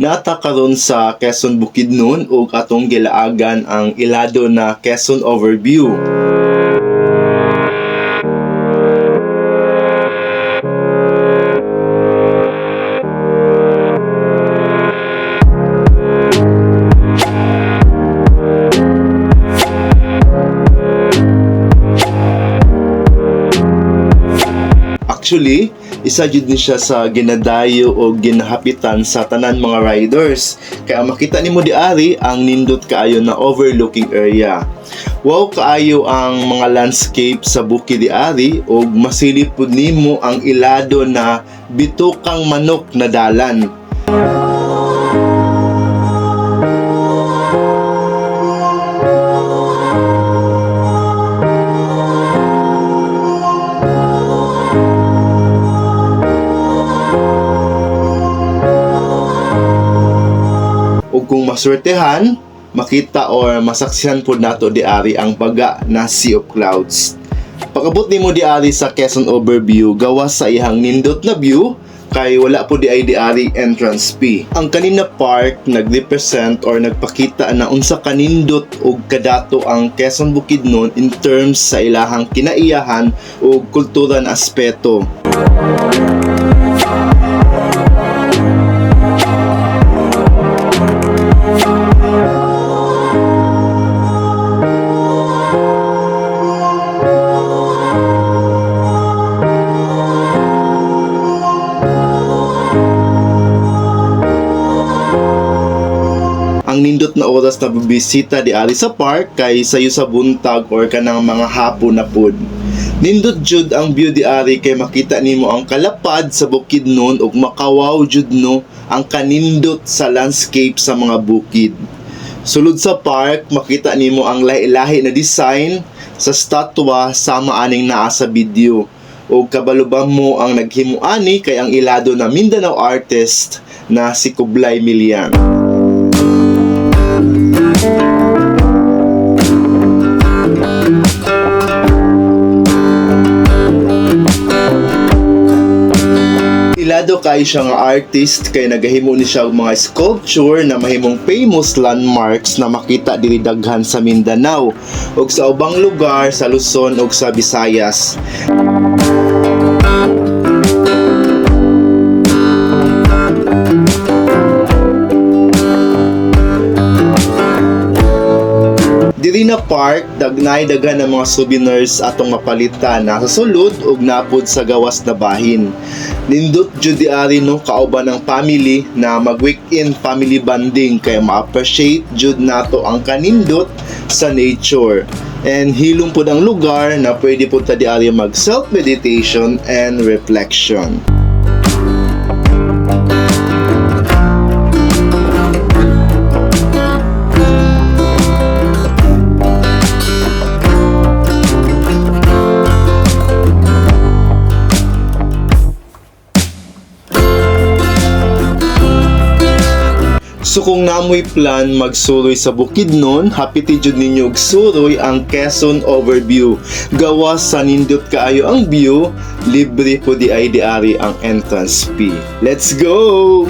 Nata karon sa Quezon Bukidnon ug atong gilaagan ang ilado na Quezon Overview. Actually, isa jud ni siya sa ginadayo o ginahapitan sa tanan mga riders. Kaya makita nimo di ari ang nindot kaayo na overlooking area. Wow kaayo ang mga landscape sa bukid di ari ug masilip pud nimo ang ilado na bitukang manok na dalan. Maswertehan, makita or masaksihan po nato di ari ang baga na Sea of Clouds. Pagabot nimo di ari sa Quezon Overview, gawas sa ihang nindot na view, kay wala po di ari entrance fee. Ang kanina park nag-represent or nagpakita na unsa kanindot og kadato ang Quezon Bukidnon in terms sa ilahang kinaiyahan o kulturan aspeto. Ang nindot na oras na bibisita di ari sa park kay sayo sa buntag or kanang mga hapon na pod. Nindot jud ang view di ari kay makita nimo ang kalapad sa Bukidnon ug makawaw jud no ang kanindot sa landscape sa mga bukid. Sulod sa park, makita nimo ang lahi-lahi na design sa statwa sama aning naa sa video. O kabalubang mo ang naghimuani kay ang ilado na Mindanao artist na si Kublay Milian. Ilado kay siya nga artist kay nagahimo ni siya mga sculpture na mahimong famous landmarks na makita diri daghan sa Mindanao ug sa ubang lugar sa Luzon ug sa Visayas. Diri na park, dagnay daghan ng mga souvenirs atong mapalitan na sa sulod ug napod sa gawas na bahin. Nindot jud di ari no kauban ng family na mag-weekend family bonding kay ma-appreciate jud nato ang kanindot sa nature. And hilom po ang lugar na pwede po ta di ari mag self meditation and reflection. So kung namoy plan magsuroy sa Bukidnon, hapiti jud ninyo og suroy ang Quezon Overview. Gawas sa nindot kaayo ang view, libre po di ay di ari ang entrance fee. Let's go!